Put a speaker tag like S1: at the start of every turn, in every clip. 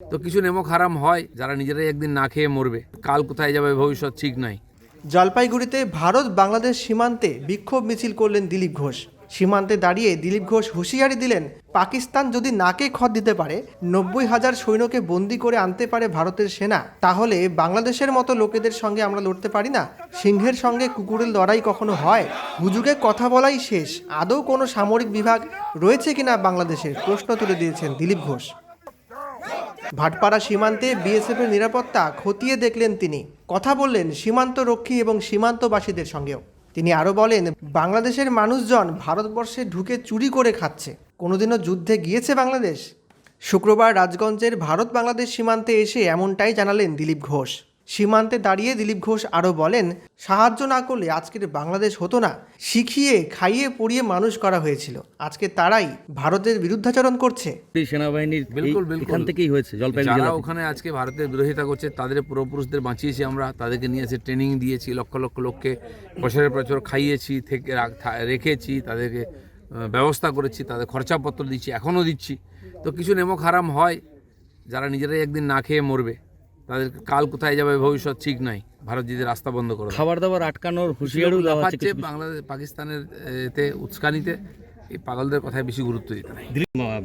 S1: তো কিছু নেমক হারাম হয়, যারা নিজেরাই একদিন না খেয়ে মরবে। কাল কোথায় যাবে ভবিষ্যৎ ঠিক নাই।
S2: জলপাইগুড়িতে ভারত বাংলাদেশ সীমান্তে বিক্ষোভ মিছিল করলেন দিলীপ ঘোষ। সীমান্তে দাঁড়িয়ে দিলীপ ঘোষ হুঁশিয়ারি দিলেন, পাকিস্তান যদি নাকে খত দিতে পারে, নব্বই হাজার সৈন্যকে বন্দি করে আনতে পারে ভারতের সেনা। তাহলে বাংলাদেশের মতো লোকেদের সঙ্গে আমরা লড়তে পারি না? সিংহের সঙ্গে কুকুরের লড়াই কখনো হয়? হুজুগে কথা বলাই শেষ। আদৌ কোনো সামরিক বিভাগ রয়েছে কিনা বাংলাদেশের প্রশ্ন তুলে দিয়েছেন দিলীপ ঘোষ। ভাটপাড়া সীমান্তে বিএসএফ এর নিরাপত্তা খতিয়ে দেখলেন তিনি। কথা বললেন সীমান্ত রক্ষী এবং সীমান্তবাসীদের সঙ্গেও। তিনি আরও বলেন, বাংলাদেশের মানুষজন ভারতবর্ষে ঢুকে চুরি করে খাচ্ছে। কোনোদিনও যুদ্ধে গিয়েছে বাংলাদেশ? শুক্রবার রাজগঞ্জের ভারত বাংলাদেশ সীমান্তে এসে এমনটাই জানালেন দিলীপ ঘোষ। সীমান্তে দাঁড়িয়ে দিলীপ ঘোষ আরও বলেন সাহায্য না করলে আজকের বাংলাদেশ হতো না। শিখিয়ে খাইয়ে পড়িয়ে মানুষ করা হয়েছিল। আজকে তারাই ভারতের বিরুদ্ধাচরণ করছে।
S3: এই সেনাবাহিনীর এই-
S1: বিলকুল, বিলকুল।
S3: এখান থেকেই হয়েছে জলপাইগুড়ি
S1: যারা ওখানে আজকে ভারতের বিরোধিতা করছে তাদের পূর্বপুরুষদের বাঁচিয়েছি আমরা তাদেরকে নিয়ে এসে ট্রেনিং দিয়েছি লক্ষ লক্ষ লোককে বছরের বছর খাইয়েছি থেকে রেখেছি তাদেরকে ব্যবস্থা করেছি তাদের খরচাপত্র দিচ্ছি এখনও দিচ্ছি। তো কিছু নেমক হারাম হয় যারা নিজেরাই একদিন না খেয়ে মরবে। তাদের কাল কোথায় যাবে ভবিষ্যৎ ঠিক নাই। ভারত যদি রাস্তা বন্ধ করে
S3: খাবার দাবার আটকানোর হুঁশিয়ারিও দেওয়া হচ্ছে
S1: বাংলাদেশ পাকিস্তানের এতে উস্কানিতে। এই পাগলদের কথায় বেশি গুরুত্ব দিতে নাই।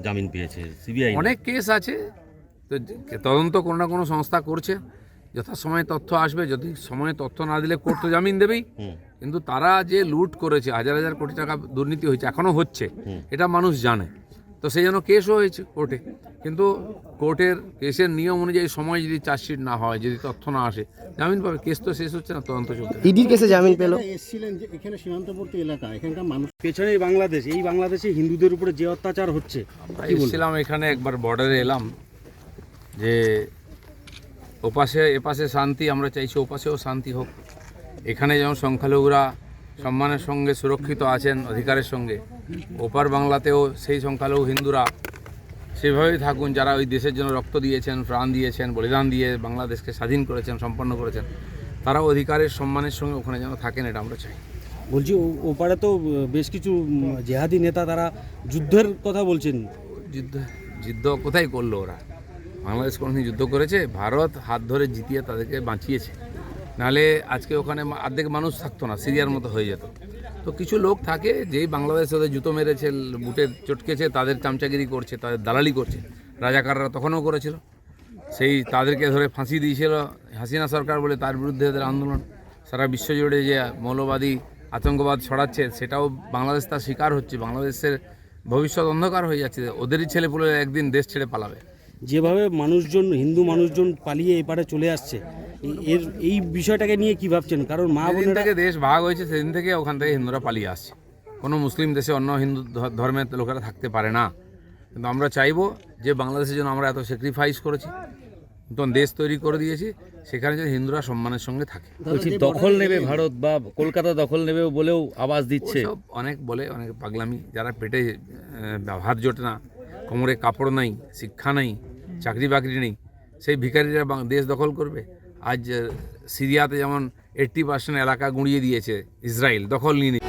S3: জামিন পেয়েছে সিবিআই
S1: অনেক কেস আছে। তো তদন্ত কোনো না কোনো সংস্থা করছে। যথাসময়ে তথ্য আসবে। যদি সময়ে তথ্য না দিলে কোর্ট তো জামিন দেবেই। কিন্তু তারা যে লুট করেছে হাজার হাজার কোটি টাকা দুর্নীতি হয়েছে এখনও হচ্ছে। এটা মানুষ জানে। তো সেই জন্য কেসও হয়েছে কোর্টে। কিন্তু কোর্টের কেসের নিয়ম অনুযায়ী সময় যদি চার্জশিট না হয় যদি তথ্য না আসে জামিন পাবে। কেস তো শেষ হচ্ছে না তদন্ত চলছে।
S4: ইডির কেসে জামিন পেল?
S5: এসেছিলেন যে এখানে সীমান্তবর্তী এলাকা এখানকার মানুষ।
S6: পেছনেই বাংলাদেশ এই বাংলাদেশে হিন্দুদের উপরে যে অত্যাচার হচ্ছে
S1: আমরা এসেছিলাম এখানে একবার বর্ডারে এলাম যে ওপাশে এপাশে শান্তি আমরা চাইছি ওপাশেও শান্তি হোক। এখানে যেমন সংখ্যালঘুরা সম্মানের সঙ্গে সুরক্ষিত আছেন অধিকারের সঙ্গে। ওপার বাংলাতেও সেই সংখ্যালঘু হিন্দুরা সেভাবেই থাকুন যারা ওই দেশের জন্য রক্ত দিয়েছেন প্রাণ দিয়েছেন বলিদান দিয়ে বাংলাদেশকে স্বাধীন করেছেন সম্পন্ন করেছেন তারাও অধিকারের সম্মানের সঙ্গে ওখানে যেন থাকেন এটা আমরা চাই।
S6: বলছি ওপারে তো বেশ কিছু জেহাদি নেতা তারা যুদ্ধের কথা বলছেন।
S1: যুদ্ধ যুদ্ধ কোথায় করল ওরা? বাংলাদেশ কোনোদিন যুদ্ধ করেছে? ভারত হাত ধরে জিতিয়ে তাদেরকে বাঁচিয়েছে। নাহলে আজকে ওখানে অর্ধেক মানুষ থাকতো না, সিরিয়ার মতো হয়ে যেত। তো কিছু লোক থাকে, যেই বাংলাদেশ ওদের জুতো মেরেছে, বুটে চটকেছে, তাদের চামচাগিরি করছে, তাদের দালালি করছে। রাজাকাররা তখনও করেছিল। সেই তাদেরকে ধরে ফাঁসি দিয়েছিল হাসিনা সরকার বলে তার বিরুদ্ধে এদের আন্দোলন। সারা বিশ্ব জুড়ে যে মৌলবাদী আতঙ্কবাদ ছড়াচ্ছে, সেটাও বাংলাদেশ তার শিকার হচ্ছে। বাংলাদেশের ভবিষ্যৎ অন্ধকার হয়ে যাচ্ছে। ওদেরই ছেলেপুলে একদিন দেশ ছেড়ে পালাবে।
S6: যেভাবে মানুষজন হিন্দু মানুষজন পালিয়ে এপারে চলে আসছে এর এই বিষয়টাকে নিয়ে কি ভাবছেন? কারণ মা
S1: যেদিন থেকে দেশ ভাগ হয়েছে সেদিন থেকে ওখান থেকে হিন্দুরা পালিয়ে আসছে। কোনো মুসলিম দেশে অন্য হিন্দু ধর্মের লোকেরা থাকতে পারে না। কিন্তু আমরা চাইব যে বাংলাদেশের জন্য আমরা এত স্যাক্রিফাইস করেছি নতুন দেশ তৈরি করে দিয়েছি সেখানে যেন হিন্দুরা সম্মানের সঙ্গে থাকে।
S3: বলছি দখল নেবে ভারত বা কলকাতা দখল নেবে বলেও আওয়াজ দিচ্ছে।
S1: অনেক বলে অনেক পাগলামি যারা পেটে ভাত জোটে না কোমরে কাপড় নাই, শিক্ষা নাই, চাকরি বাকরি নেই সেই ভিকারিরা দেশ দখল করবে আজ সিরিয়াতে যেমন এইট্টি পার্সেন্ট এলাকা গুঁড়িয়ে দিয়েছে ইসরায়েল, দখল নিয়ে।